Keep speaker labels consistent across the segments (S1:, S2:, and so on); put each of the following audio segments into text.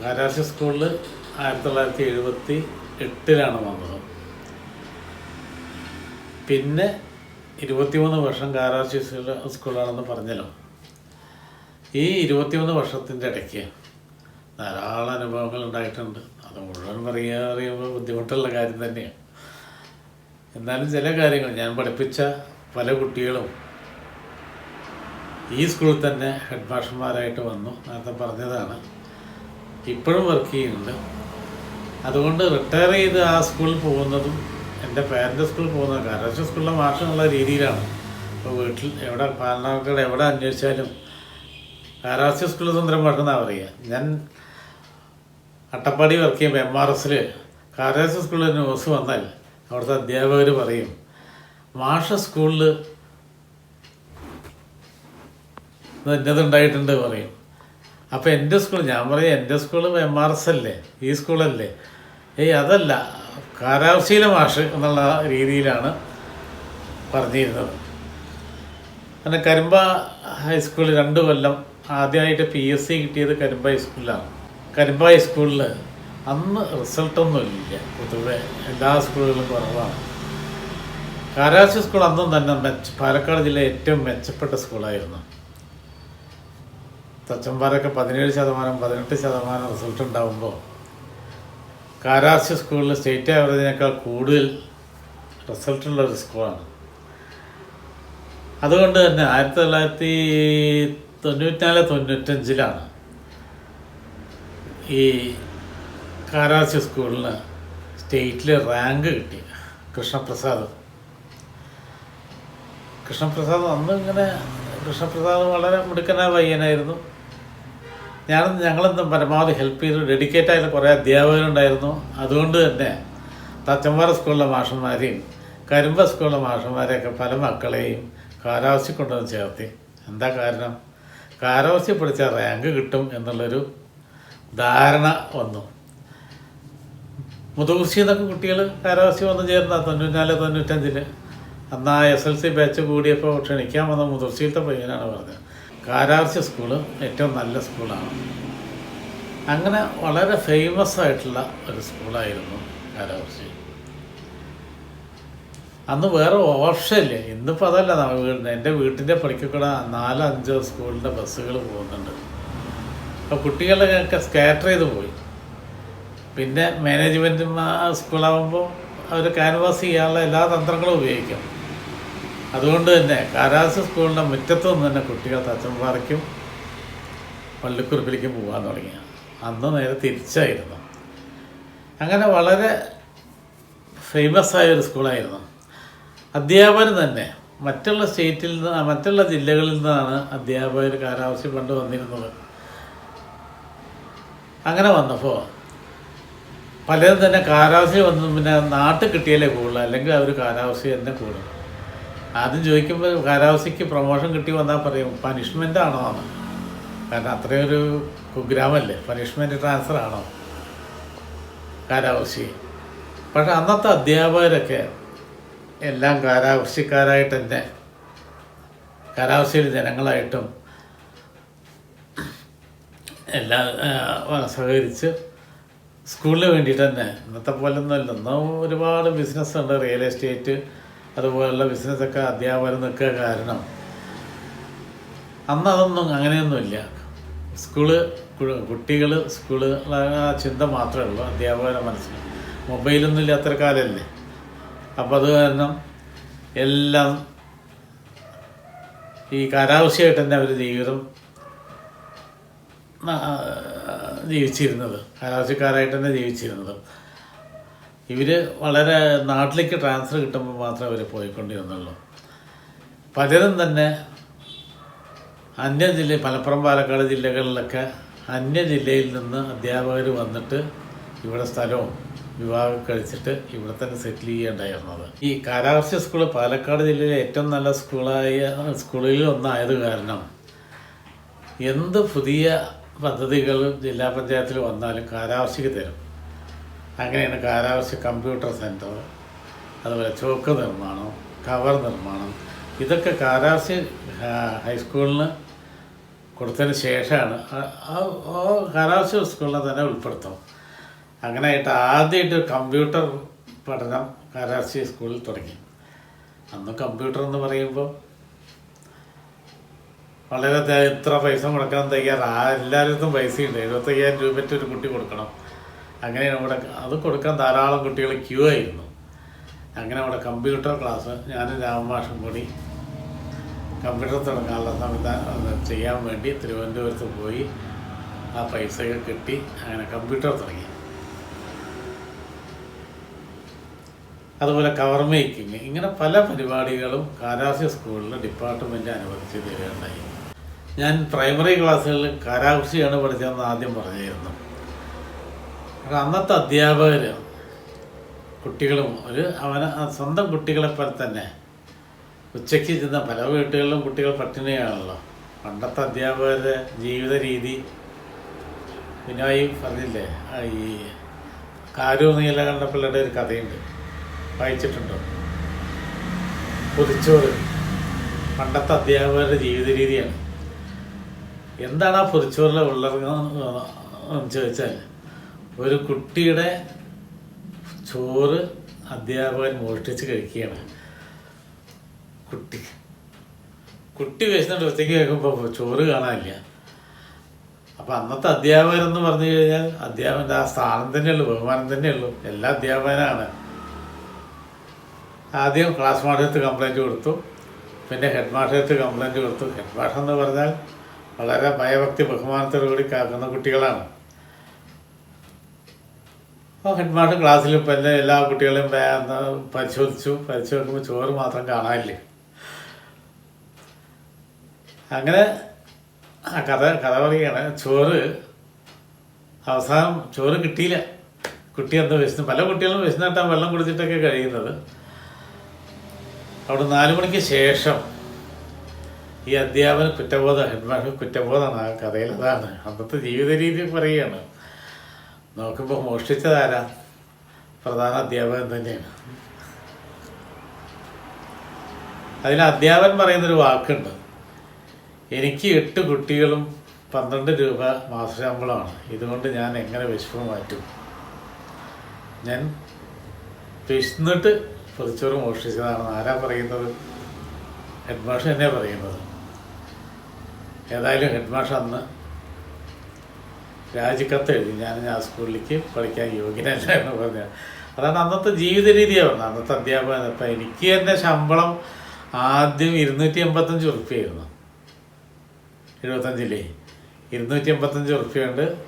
S1: കാരാശി സ്കൂളിൽ ആയിരത്തി തൊള്ളായിരത്തി എഴുപത്തി എട്ടിലാണ് വന്നത്. പിന്നെ ഇരുപത്തിമൂന്ന് വർഷം കാരാശി സ്കൂള- സ്കൂളാണെന്ന് പറഞ്ഞല്ലോ. ഈ ഇരുപത്തിമൂന്ന് വർഷത്തിന്റെ ഇടയ്ക്ക് ധാരാളം അനുഭവങ്ങൾ ഉണ്ടായിട്ടുണ്ട്. അത് മുഴുവൻ പറയുക അറിയുമ്പോൾ ബുദ്ധിമുട്ടുള്ള കാര്യം തന്നെയാണ് എന്നാലും ചില കാര്യങ്ങൾ ഞാൻ പഠിപ്പിച്ച പല കുട്ടികളും ഈ സ്കൂളിൽ തന്നെ ഹെഡ് മാസ്റ്റർമാരായിട്ട് വന്നു. നേരത്തെ പറഞ്ഞതാണ് ഇപ്പോഴും വർക്ക് ചെയ്യുന്നുണ്ട്. അതുകൊണ്ട് റിട്ടയർ ചെയ്ത് ആ സ്കൂളിൽ പോകുന്നതും എന്റെ പേരന്റെ സ്കൂളിൽ പോകുന്നതും കാരണം സ്കൂളിലെ മാഷ് എന്നുള്ള രീതിയിലാണ്. ഇപ്പോൾ വീട്ടിൽ എവിടെ പാലനാക്കട എവിടെ അന്വേഷിച്ചാലും കാലാവസ്ഥ സ്കൂളിൽ സുന്ദരം മാഷെന്നാണ് പറയുക. ഞാൻ അട്ടപ്പാടി വർക്ക് ചെയ്യുമ്പോൾ എം ആർ എസിൽ കാലാവസ്ഥ സ്കൂളിൽ ന്യൂസ് വന്നാൽ അവിടുത്തെ അധ്യാപകർ പറയും മാഷ സ്കൂളിൽ ഇന്നതുണ്ടായിട്ടുണ്ട് പറയും. അപ്പോൾ എന്റെ സ്കൂൾ ഞാൻ പറയും എന്റെ സ്കൂളും എം ആർ എസ് അല്ലേ? ഈ സ്കൂളല്ലേ? ഏയ് അതല്ല. കാലാവശീല മാഷ് എന്നുള്ള രീതിയിലാണ് പറഞ്ഞിരുന്നത്. അങ്ങനെ കരിമ്പ ഹൈസ്കൂളിൽ രണ്ട് കൊല്ലം ആദ്യമായിട്ട് പി എസ് സി കിട്ടിയത് കരിമ്പ ഹൈസ്കൂളിലാണ്. കരിമ്പ ഹൈസ്കൂളിൽ അന്ന് റിസൾട്ടൊന്നും ഇല്ല. പൊതുവെ എല്ലാ സ്കൂളുകളും കുറവാണ്. കാരാശി സ്കൂൾ അന്നും തന്നെ മെച്ച പാലക്കാട് ജില്ലയിലെ ഏറ്റവും മെച്ചപ്പെട്ട സ്കൂളായിരുന്നു. തച്ചമ്പാറൊക്കെ പതിനേഴ് ശതമാനം പതിനെട്ട് ശതമാനം റിസൾട്ട് ഉണ്ടാകുമ്പോൾ കാരാശി സ്കൂളിൽ സ്റ്റേറ്റ് ആവറേജിനേക്കാൾ കൂടുതൽ റിസൾട്ടുള്ള ഒരു സ്കൂളാണ് അതുകൊണ്ട് തന്നെ ആയിരത്തി തൊള്ളായിരത്തി തൊണ്ണൂറ്റിനാല് തൊണ്ണൂറ്റഞ്ചിലാണ് ഈ കാരാശി സ്കൂളിന് സ്റ്റേറ്റിൽ റാങ്ക് കിട്ടി കൃഷ്ണപ്രസാദ്. കൃഷ്ണപ്രസാദ് അന്ന് ഇങ്ങനെ കൃഷ്ണപ്രസാദ് വളരെ മിടുക്കനായ പയ്യനായിരുന്നു. ഞാനും ഞങ്ങളെന്തും പരമാവധി ഹെൽപ്പ് ചെയ്തു. ഡെഡിക്കേറ്റ് ആയിട്ടുള്ള കുറേ അധ്യാപകരുണ്ടായിരുന്നു. അതുകൊണ്ട് തന്നെ തച്ചമ്പാറ സ്കൂളിലെ മാഷന്മാരെയും കരിമ്പ സ്കൂളിലെ മാഷന്മാരെയൊക്കെ പല മക്കളെയും കാലാവസ്ഥ കൊണ്ടുവന്ന് ചേർത്തി. എന്താ കാരണം? കാലാവസ്ഥ പിടിച്ചാൽ റാങ്ക് കിട്ടും എന്നുള്ളൊരു ധാരണ വന്നു. മുതുകുശി എന്നൊക്കെ കുട്ടികൾ കാലാവസ്ഥ വന്ന് ചേർന്ന തൊണ്ണൂറ്റിനാല് തൊണ്ണൂറ്റഞ്ചിൽ അന്ന് ആ എസ് എൽ സി ബാച്ച് കൂടിയപ്പോൾ ക്ഷണിക്കാൻ വന്ന മുതിർച്ചയിലത്തെ പയ്യനാണ് പറഞ്ഞത്. കാരാർച്ചി സ്കൂൾ ഏറ്റവും നല്ല സ്കൂളാണ്. അങ്ങനെ വളരെ ഫേമസ് ആയിട്ടുള്ള ഒരു സ്കൂളായിരുന്നു കാരാർച്ചി അന്ന് വേറെ ഓപ്ഷൻ ഇല്ല ഇന്നിപ്പോൾ അതല്ല എന്റെ വീട്ടിന്റെ പഠിക്കൂടെ നാലോ അഞ്ചോ സ്കൂളിന്റെ ബസ്സുകൾ പോകുന്നുണ്ട്. അപ്പോൾ കുട്ടികളൊക്കെ സ്കാറ്റർ ചെയ്ത് പോയി. പിന്നെ മാനേജ്മെന്റ് സ്കൂളാകുമ്പോൾ അവർ ക്യാൻവാസ് ചെയ്യാനുള്ള എല്ലാ തന്ത്രങ്ങളും ഉപയോഗിക്കും. അതുകൊണ്ട് തന്നെ കാരാസ് സ്കൂളിന്റെ മുറ്റത്തു നിന്ന് തന്നെ കുട്ടികൾ തച്ചമ്പാറയ്ക്കും പള്ളിക്കുറിപ്പിലേക്കും പോകാൻ തുടങ്ങി. അന്ന് നേരെ തിരിച്ചായിരുന്നു. അങ്ങനെ വളരെ ഫേമസ് ആയ ഒരു സ്കൂളായിരുന്നു. അധ്യാപകർ തന്നെ മറ്റുള്ള സ്റ്റേറ്റിൽ നിന്ന് മറ്റുള്ള ജില്ലകളിൽ നിന്നാണ് അധ്യാപകർ കാലാവസ്ഥ പണ്ട് വന്നിരുന്നത്. അങ്ങനെ വന്നപ്പോൾ പലരും തന്നെ കാലാവസ്ഥ വന്നു പിന്നെ നാട്ടിൽ കിട്ടിയാലേ കൂടുതൽ അല്ലെങ്കിൽ അവർ കാലാവസ്ഥ തന്നെ കൂടും. ആദ്യം ചോദിക്കുമ്പോൾ കാലാവസ്ഥയ്ക്ക് പ്രൊമോഷൻ കിട്ടി വന്നാൽ പറയും പനിഷ്മെന്റ് ആണോ? എന്ന് കാരണം ഒരു കുഗ്രാമല്ലേ പനിഷ്മെന്റ് ട്രാൻസ്ഫർ ആണോ കാലാവസ്ഥ പക്ഷെ അന്നത്തെ അധ്യാപകരൊക്കെ എല്ലാം കാലാവസ്ഥക്കാരായിട്ട് തന്നെ കാലാവസ്ഥയിൽ ജനങ്ങളായിട്ടും എല്ലാം സഹകരിച്ച് സ്കൂളിന് വേണ്ടിയിട്ട് തന്നെ ഇന്നത്തെ പോലെ ഒന്നുമല്ല ഒന്നും ഒരുപാട് ബിസിനസ് ഉണ്ട് റിയൽ എസ്റ്റേറ്റ് അതുപോലുള്ള ബിസിനസ്സൊക്കെ അധ്യാപകർ നിൽക്കുക കാരണം. അന്ന് അതൊന്നും അങ്ങനെയൊന്നുമില്ല. സ്കൂൾ കുട്ടികൾ സ്കൂൾ ആ ചിന്ത മാത്രമേ ഉള്ളൂ. അധ്യാപകരുടെ മനസ്സിൽ. മൊബൈലൊന്നും ഇല്ലാത്തൊരു കാലമല്ലേ? അപ്പം അത് കാരണം എല്ലാം ഈ കാലാവശ്യമായിട്ട് തന്നെ അവർ ജീവിതം ജീവിച്ചിരുന്നത്. കാലാവശ്യക്കാരായിട്ട് തന്നെ ജീവിച്ചിരുന്നത്. ഇവർ വളരെ നാട്ടിലേക്ക് ട്രാൻസ്ഫർ കിട്ടുമ്പോൾ മാത്രമേ അവർ പോയിക്കൊണ്ടിരുന്നുള്ളൂ പലരും തന്നെ അന്യ ജില്ല മലപ്പുറം പാലക്കാട് ജില്ലകളിലൊക്കെ അന്യ ജില്ലയിൽ നിന്ന് അധ്യാപകർ വന്നിട്ട് ഇവിടെ സ്ഥലവും വിവാഹം കഴിച്ചിട്ട് ഇവിടെ തന്നെ സെറ്റിൽ ചെയ്യേണ്ടായിരുന്നത്. ഈ കാലാവർഷ സ്കൂൾ പാലക്കാട് ജില്ലയിലെ ഏറ്റവും നല്ല സ്കൂളായ സ്കൂളുകളിൽ ഒന്നായത് കാരണം എന്ത് പുതിയ പദ്ധതികൾ ജില്ലാ പഞ്ചായത്തിൽ വന്നാലും കാലാവർഷിക്ക് തരും. അങ്ങനെയാണ് കാലാവസ്ഥ കമ്പ്യൂട്ടർ സെന്റർ അതുപോലെ ചോക്ക് നിർമ്മാണം കവർ നിർമ്മാണം. ഇതൊക്കെ കാലാവസ്ഥ ഹൈസ്കൂളിന് കൊടുത്തതിന് ശേഷമാണ്. കാലാവസ്ഥ സ്കൂളിനെ തന്നെ ഉൾപ്പെടുത്തും. അങ്ങനെയായിട്ട് ആദ്യമായിട്ട് കമ്പ്യൂട്ടർ പഠനം കാലാവസ്ഥ സ്കൂളിൽ തുടങ്ങി. അന്ന് കമ്പ്യൂട്ടർ എന്ന് പറയുമ്പോൾ വളരെ ഇത്ര പൈസ മുടക്കാൻ തയ്യാറ് എല്ലാവരും പൈസയുണ്ട്. എഴുപത്തയ്യായിരം രൂപയ്ക്ക് ഒരു കുട്ടി കൊടുക്കണം. അങ്ങനെയാണ് അവിടെ അത് കൊടുക്കാൻ ധാരാളം കുട്ടികൾ ക്യൂ ആയിരുന്നു. അങ്ങനെ അവിടെ കമ്പ്യൂട്ടർ ക്ലാസ് ഞാൻ രാമഭാഷം കൂടി കമ്പ്യൂട്ടർ തുടങ്ങാനുള്ള സംവിധാനം ചെയ്യാൻ വേണ്ടി തിരുവനന്തപുരത്ത് പോയി ആ പൈസയൊക്കെ കിട്ടി അങ്ങനെ കമ്പ്യൂട്ടർ തുടങ്ങി. അതുപോലെ കവർ മേക്കിംഗ് ഇങ്ങനെ പല പരിപാടികളും കാരാസ്യ സ്കൂളിൽ ഡിപ്പാർട്ട്മെന്റ് അനുവദിച്ച് തരികയുണ്ടായി. ഞാൻ പ്രൈമറി ക്ലാസ്സുകളിൽ കാരാകൃഷിയാണ് പഠിച്ചതെന്ന് ആദ്യം പറഞ്ഞിരുന്നു. അന്നത്തെ അധ്യാപകർ കുട്ടികളും ഒരു അവന സ്വന്തം കുട്ടികളെ പോലെ തന്നെ ഉച്ചയ്ക്ക് ചെന്ന പല വീട്ടുകളിലും കുട്ടികൾ പട്ടിണിയാണല്ലോ. പണ്ടത്തെ അധ്യാപകരുടെ ജീവിത രീതി പിന്നെ ഈ പറഞ്ഞില്ലേ ഈ കാരൂർ നീലകണ്ഠപ്പിള്ളയുടെ ഒരു കഥയുണ്ട്. വായിച്ചിട്ടുണ്ടോ? പൊതിച്ചോറ്. പണ്ടത്തെ അധ്യാപകരുടെ ജീവിത രീതിയാണ്. എന്താണ് ആ പൊതിച്ചോറിലെ ഉള്ളതെന്ന് ചോദിച്ചാൽ ഒരു കുട്ടിയുടെ ചോറ് അധ്യാപകൻ മോഷ്ടിച്ച് കഴിക്കുകയാണ്. കുട്ടി. കുട്ടി വിശന്നിട്ട് ഒറ്റയ്ക്ക് കേൾക്കുമ്പോൾ ചോറ് കാണാനില്ല. അപ്പം അന്നത്തെ അധ്യാപകൻ എന്ന് പറഞ്ഞു കഴിഞ്ഞാൽ അധ്യാപകന്റെ ആ സ്ഥാനം തന്നെയുള്ളൂ ബഹുമാനം തന്നെയുള്ളൂ. എല്ലാ അധ്യാപകനാണ്. ആദ്യം ക്ലാസ് മാഷത്ത് കംപ്ലൈന്റ് കൊടുത്തു. പിന്നെ ഹെഡ് മാഷത്ത് കംപ്ലൈന്റ് കൊടുത്തു. ഹെഡ് മാഷ് എന്ന് പറഞ്ഞാൽ വളരെ ഭയഭക്തി ബഹുമാനത്തോടു കൂടി കാക്കുന്ന കുട്ടികളാണ്. അപ്പോൾ ഹെഡ് മാസ്റ്റർ ക്ലാസ്സിൽ ഇപ്പം എല്ലാ എല്ലാ കുട്ടികളെയും പരിശോധിച്ചു. പരിശോധിക്കുമ്പോൾ ചോറ് മാത്രം കാണാനില്ലേ? അങ്ങനെ ആ കഥ കഥ പറയുകയാണ്. ചോറ് അവസാനം ചോറ് കിട്ടിയില്ല. കുട്ടി എന്തോ വിശന്ന് പല കുട്ടികളും വിശന്നിട്ടാണ് വെള്ളം കുടിച്ചിട്ടൊക്കെ കഴിയുന്നത്. അവിടെ നാല് മണിക്ക് ശേഷം ഈ അധ്യാപന കുറ്റബോധം ഹെഡ്മാസ്റ്റർ കുറ്റബോധമാണ് ആ കഥയിൽ. അതാണ് അന്നത്തെ ജീവിത രീതി പറയുകയാണ്. നോക്കുമ്പോൾ മോഷ്ടിച്ചതാരാ? പ്രധാന അധ്യാപകൻ തന്നെയാണ്. അതിൽ അധ്യാപകൻ പറയുന്നൊരു വാക്കുണ്ട്. എനിക്ക് എട്ട് കുട്ടികളും പന്ത്രണ്ട് രൂപ മാസശമ്പളമാണ്. ഇതുകൊണ്ട് ഞാൻ എങ്ങനെ വിശപ്പ് മാറ്റും? ഞാൻ വിശന്നിട്ട് പൊതിച്ചോറ് മോഷ്ടിച്ചതാണെന്ന് ആരാ പറയുന്നത്? ഹെഡ് മാഷ് തന്നെയാണ് പറയുന്നത്. ഏതായാലും ഹെഡ് മാഷ് അന്ന് രാജിക്കത്ത് എഴുതി ഞാൻ ആ സ്കൂളിലേക്ക് പഠിക്കാൻ യോഗ്യനല്ല എന്ന് പറഞ്ഞാൽ അതാണ് അന്നത്തെ ജീവിത രീതിയാണ് അന്നത്തെ അധ്യാപകൻ അപ്പം എനിക്ക് തന്നെ ശമ്പളം ആദ്യം ഇരുന്നൂറ്റി എൺപത്തഞ്ച് ഉറുപ്പ്യായിരുന്നു. എഴുപത്തഞ്ചിലേ. ഇരുന്നൂറ്റി എൺപത്തഞ്ച് ഉറുപ്പ്യുണ്ട്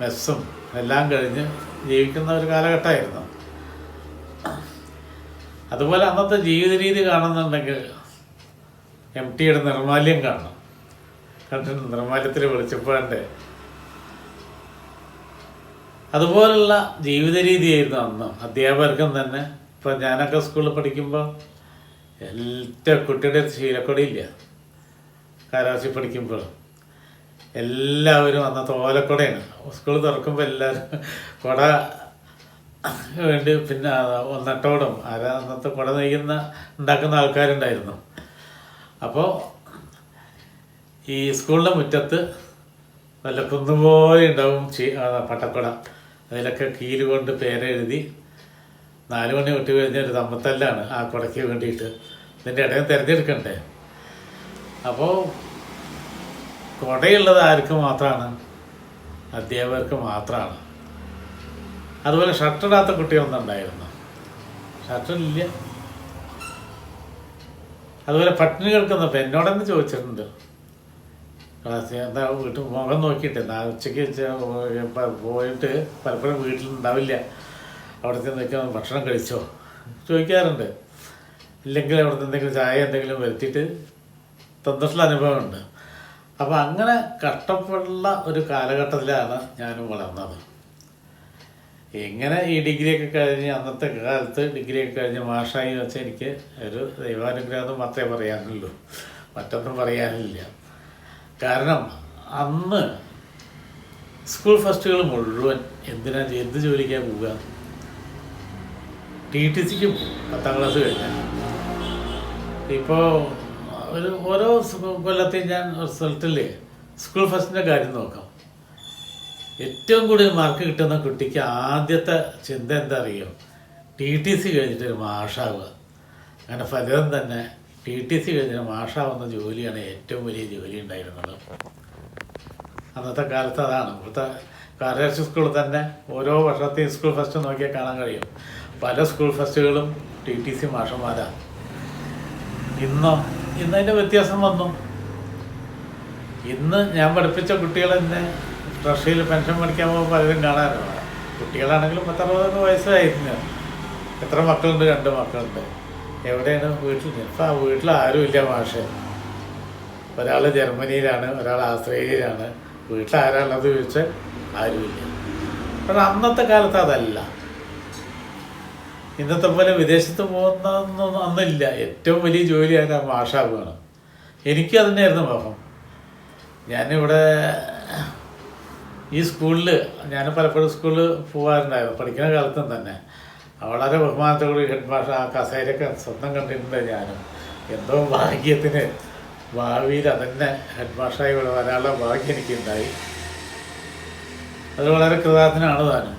S1: മെസ്സും എല്ലാം കഴിഞ്ഞ് ജീവിക്കുന്ന ഒരു കാലഘട്ടമായിരുന്നു. അതുപോലെ അന്നത്തെ ജീവിത രീതി കാണുന്നുണ്ടെങ്കിൽ എം ടിയുടെ നിർമാല്യം കാണണം. കണ്ടിട്ട് നിർമാല്യത്തിൽ വെളിച്ചപ്പാണ്ട് അതുപോലുള്ള ജീവിത രീതിയായിരുന്നു അന്ന്. അധ്യാപകർക്കും തന്നെ. ഇപ്പം ഞാനൊക്കെ സ്കൂളിൽ പഠിക്കുമ്പോൾ എല്ലാ കുട്ടിയുടെ ശീലക്കൊടിയില്ല. കാലാവസ്ഥ പഠിക്കുമ്പോൾ എല്ലാവരും അന്നത്തെ ഓലക്കൊടയാണ്. സ്കൂൾ തുറക്കുമ്പോൾ എല്ലാവരും കുട വേണ്ടി പിന്നെ ഒന്നട്ടോടും. ആരാ അന്നത്തെ കുട നെയ്യുന്ന ഉണ്ടാക്കുന്ന ആൾക്കാരുണ്ടായിരുന്നു. അപ്പോൾ ഈ സ്കൂളിന്റെ മുറ്റത്ത് നല്ല കുന്നുപോലെ ഉണ്ടാവും ചീ- പട്ടക്കുട. അതിലൊക്കെ കീൽ കൊണ്ട് പേരെഴുതി നാലു മണി വിട്ട് കഴിഞ്ഞാൽ ഒരു തമ്മത്തല്ലാണ് ആ കുടയ്ക്ക് വേണ്ടിയിട്ട്. ഇതിന്റെ ഇടയിൽ തിരഞ്ഞെടുക്കണ്ടേ? അപ്പോൾ കുടയുള്ളത് ആർക്ക് മാത്രമാണ് അധ്യാപകർക്ക് മാത്രമാണ് അതുപോലെ ഷർട്ടിടാത്ത കുട്ടി ഒന്നുണ്ടായിരുന്നു. ഷർട്ടില്ല അതുപോലെ പട്ടിണി കിടക്കുന്നപ്പോൾ എന്നോടെന്ന് ചോദിച്ചിട്ടുണ്ട്. ക്ലാസ് വീട്ടിൽ മുഖം നോക്കിയിട്ട് നാ ഉച്ചയ്ക്ക് പോയിട്ട് പലപ്പോഴും വീട്ടിലുണ്ടാവില്ല. അവിടെ ചെന്ന് ഭക്ഷണം കഴിച്ചോ? ചോദിക്കാറുണ്ട്. ഇല്ലെങ്കിൽ അവിടെ എന്തെങ്കിലും ചായ എന്തെങ്കിലും വരുത്തിയിട്ട് തന്നിട്ടുള്ള അനുഭവമുണ്ട്. അപ്പോൾ അങ്ങനെ കഷ്ടപ്പെടുന്ന ഒരു കാലഘട്ടത്തിലാണ് ഞാനും വളർന്നത്. എങ്ങനെ ഈ ഡിഗ്രിയൊക്കെ കഴിഞ്ഞ് അന്നത്തെ കാലത്ത് ഡിഗ്രിയൊക്കെ കഴിഞ്ഞ് മാഷായി വെച്ചാൽ എനിക്ക് ഒരു ദൈവാനുഗ്രഹം മാത്രമേ പറയാനുള്ളൂ. മറ്റൊന്നും പറയാനില്ല. കാരണം അന്ന് സ്കൂൾ ഫസ്റ്റുകൾ മുഴുവൻ എന്തിനാ എന്ത് ജോലിക്കാണ് പോവുക? ടി ടി സിക്ക് പോകും പത്താം ക്ലാസ് കഴിഞ്ഞാൽ. ഇപ്പോൾ ഒരു ഓരോ കൊല്ലത്തെയും ഞാൻ റിസൾട്ടിൽ സ്കൂൾ ഫസ്റ്റിന്റെ കാര്യം നോക്കാം. ഏറ്റവും കൂടുതൽ മാർക്ക് കിട്ടുന്ന കുട്ടിക്ക് ആദ്യത്തെ ചിന്ത എന്താ അറിയോ? ടി ടി സി കഴിഞ്ഞിട്ട് ഒരു മാഷാവുക. അങ്ങനെ ഫലിതം തന്നെ ടി ടി സി കഴിഞ്ഞാൽ മാഷാവുന്ന ജോലിയാണ് ഏറ്റവും വലിയ ജോലി ഉണ്ടായിരുന്നത്. അന്നത്തെ കാലത്ത് അതാണ്. ഇവിടുത്തെ കാരേഴ്സ് സ്കൂളിൽ തന്നെ ഓരോ വർഷത്തെയും സ്കൂൾ ഫസ്റ്റ് നോക്കിയാൽ കാണാൻ കഴിയും. പല സ്കൂൾ ഫസ്റ്റുകളും ടി ടി സി മാഷന്മാരാണ്. ഇന്നോ ഇന്നതിന്റെ വ്യത്യാസം വന്നു. ഇന്ന് ഞാൻ പഠിപ്പിച്ച കുട്ടികൾ തന്നെ ട്രഷറിയിൽ പെൻഷൻ മേടിക്കാൻ പോകുമ്പോൾ പലരും കാണാറുണ്ട്. കുട്ടികളാണെങ്കിലും പത്തറുപത് വയസ്സായിരുന്നു. എത്ര മക്കളുണ്ട്? രണ്ട് മക്കളുണ്ട്. എവിടെയാണ് വീട്ടിൽ? ഇപ്പം വീട്ടിൽ ആരുമില്ല മാഷ്. ഒരാൾ ജർമ്മനിയിലാണ് ഒരാൾ ആസ്ട്രേലിയയിലാണ്. വീട്ടിൽ ആരാണെന്ന് ചോദിച്ചാൽ ആരുമില്ല പക്ഷെ അന്നത്തെ കാലത്ത് അതല്ല. ഇന്നത്തെ പോലെ വിദേശത്ത് പോകുന്നതൊന്നും അന്നില്ല. ഏറ്റവും വലിയ ജോലിയാണ് ആ മാഷാവുകയാണ്. എനിക്കും അതിനായിരുന്നു മോഹം. ഞാനിവിടെ ഈ സ്കൂളിൽ ഞാൻ പലപ്പോഴും സ്കൂളിൽ പോകാറുണ്ടായിരുന്നു. പഠിക്കുന്ന കാലത്തും തന്നെ. വളരെ ബഹുമാനത്തോടെ ഹെഡ് മാഷ് ആ കസേരയൊക്കെ സ്വന്തം കണ്ടിട്ടുണ്ട് ഞാനും. എന്തോ ഭാഗ്യത്തിന് ഭാവിയിൽ അതന്നെ ഹെഡ് മാഷായി ഇവിടെ വരാനുള്ള ഭാഗ്യം എനിക്കുണ്ടായി. അത് വളരെ കൃതാർത്ഥനാണ് താനും.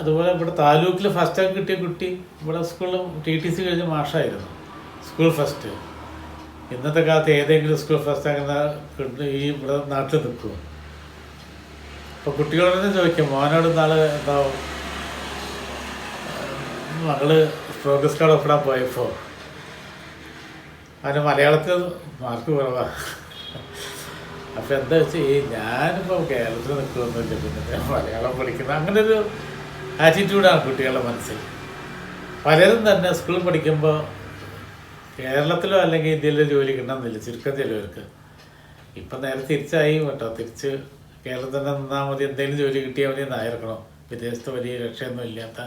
S1: അതുപോലെ ഇവിടെ താലൂക്കിൽ ഫസ്റ്റ് കിട്ടിയ കുട്ടി ഇവിടെ സ്കൂളിൽ ടി ടി സി കഴിഞ്ഞ മാഷായിരുന്നു. സ്കൂൾ ഫസ്റ്റ് ഇന്നത്തെ കാലത്ത് ഏതെങ്കിലും സ്കൂൾ ഫസ്റ്റ് ആകുന്ന ഈ ഇവിടെ നാട്ടിൽ നിൽക്കും അപ്പോൾ കുട്ടികളോട് ചോദിക്കും മോനോട് നാളെ എന്താ മകൾ പ്രോഗ്രസ് കാർഡ് ഒപ്പിടാൻ പോയപ്പോൾ അതിന് മലയാളത്തിൽ മാർക്ക് കുറവാ. അപ്പോൾ എന്താ വെച്ചാൽ ഈ ഞാനിപ്പോൾ കേരളത്തിൽ നിൽക്കുമൊന്നുമില്ല പിന്നെ മലയാളം പഠിക്കുന്ന അങ്ങനെ ഒരു ആറ്റിറ്റ്യൂഡാണ് കുട്ടികളുടെ മനസ്സിൽ. പലരും തന്നെ സ്കൂളിൽ പഠിക്കുമ്പോൾ കേരളത്തിലോ അല്ലെങ്കിൽ ഇന്ത്യയിലോ ജോലി കിട്ടണമെന്നില്ല ചുരുക്കം ചിലവർക്ക്. ഇപ്പം നേരെ തിരിച്ചായി കേട്ടോ തിരിച്ച് കേരളത്തിൽ തന്നെ നിന്നാൽ മതി എന്തെങ്കിലും ജോലി കിട്ടിയാൽ മതി എന്നായിരിക്കണം. വിദേശത്ത് വലിയ രക്ഷയൊന്നും ഇല്ലാത്ത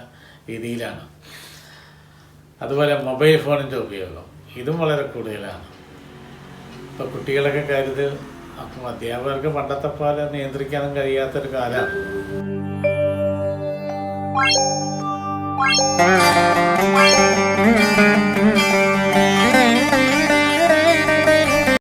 S1: രീതിയിലാണ്. അതുപോലെ മൊബൈൽ ഫോണിന്റെ ഉപയോഗം ഇതും വളരെ കൂടുതലാണ്. ഇപ്പോൾ കുട്ടികളൊക്കെ കരുത് അപ്പം അധ്യാപകർക്ക് പണ്ടത്തെ പോലെ നിയന്ത്രിക്കാനും കഴിയാത്തൊരു കാലമാണ്.